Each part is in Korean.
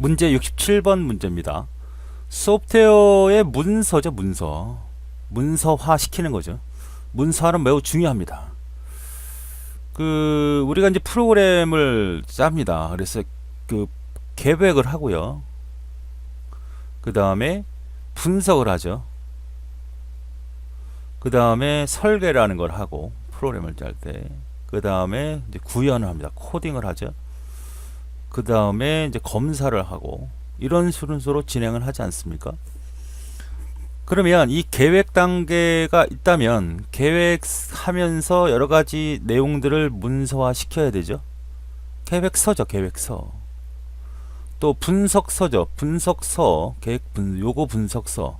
문제 67번 문제입니다. 소프트웨어의 문서죠, 문서. 문서화 시키는 거죠. 문서화는 매우 중요합니다. 그 우리가 이제 프로그램을 짭니다. 그래서 그 계획을 하고요. 그 다음에 분석을 하죠. 그 다음에 설계라는 걸 하고 프로그램을 짤 때. 그 다음에 구현을 합니다. 코딩을 하죠. 그 다음에 이제 검사를 하고 이런 순서로 진행을 하지 않습니까? 그러면 이 계획 단계가 있다면 계획하면서 여러 가지 내용들을 문서화 시켜야 되죠. 계획서죠, 계획서. 또 분석서죠, 분석서, 계획 분, 요거 분석서.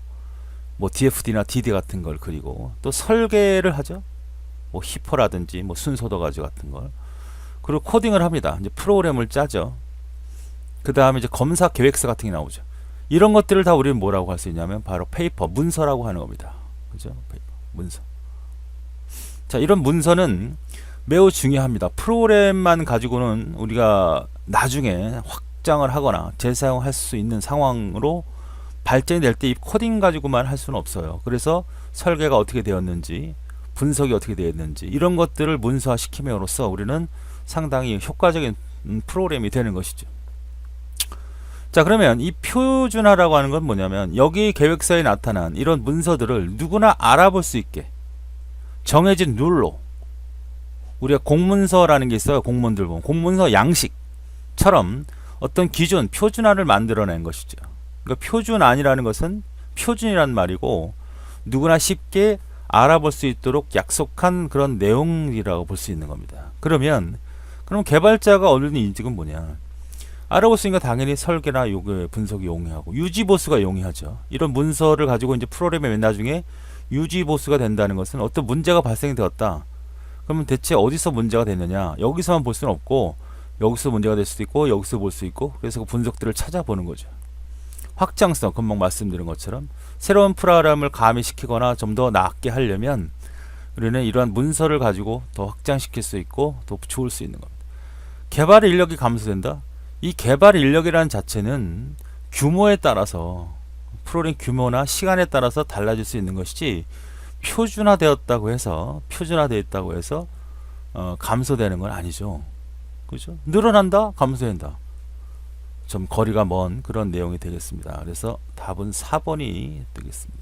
뭐 DFD나 DD 같은 걸 그리고 또 설계를 하죠. 뭐 히퍼라든지 뭐 순서도 가지고 같은 걸. 그리고 코딩을 합니다. 이제 프로그램을 짜죠. 그 다음에 이제 검사 계획서 같은 게 나오죠. 이런 것들을 다 우리는 뭐라고 할 수 있냐면 바로 페이퍼, 문서라고 하는 겁니다. 그죠? 페이퍼, 문서. 자, 이런 문서는 매우 중요합니다. 프로그램만 가지고는 우리가 나중에 확장을 하거나 재사용할 수 있는 상황으로 발전이 될 때 이 코딩 가지고만 할 수는 없어요. 그래서 설계가 어떻게 되었는지, 분석이 어떻게 되었는지 이런 것들을 문서화 시킴으로써 우리는 상당히 효과적인 음, 프로그램이 되는 것이죠. 자 그러면 이 표준화라고 하는 건 뭐냐면 여기 계획서에 나타난 이런 문서들을 누구나 알아볼 수 있게 정해진 룰로 우리가 공문서라는 게 있어요. 공문들 보면. 공문서 양식처럼 어떤 기준 표준화를 만들어낸 것이죠. 그러니까 표준안이라는 것은 표준이란 말이고 누구나 쉽게 알아볼 수 있도록 약속한 그런 내용이라고 볼 수 있는 겁니다. 그러면 그럼 개발자가 얻는 이득은 뭐냐 건 당연히 설계나 요구 분석이 용이하고 유지 보수가 용이하죠. 이런 문서를 가지고 이제 프로그램의 맨 나중에 유지 보수가 된다는 것은 어떤 문제가 발생되었다. 그러면 대체 어디서 문제가 됐느냐? 여기서만 볼 수는 없고 여기서 문제가 될 수도 있고 여기서 볼 수 있고 그래서 그 분석들을 찾아보는 거죠. 확장성 금방 말씀드린 것처럼 새로운 프로그램을 가미시키거나 좀 더 낫게 하려면 우리는 이러한 문서를 가지고 더 확장시킬 수 있고 더 좋을 수 있는 겁니다. 개발 인력이 감소된다? 이 개발 인력이라는 자체는 규모에 따라서 프로그램 규모나 시간에 따라서 달라질 수 있는 것이지 표준화되었다고 해서 표준화되어 있다고 해서 어, 감소되는 건 아니죠. 그죠? 늘어난다, 감소된다. 좀 거리가 먼 그런 내용이 되겠습니다. 그래서 답은 4번이 되겠습니다.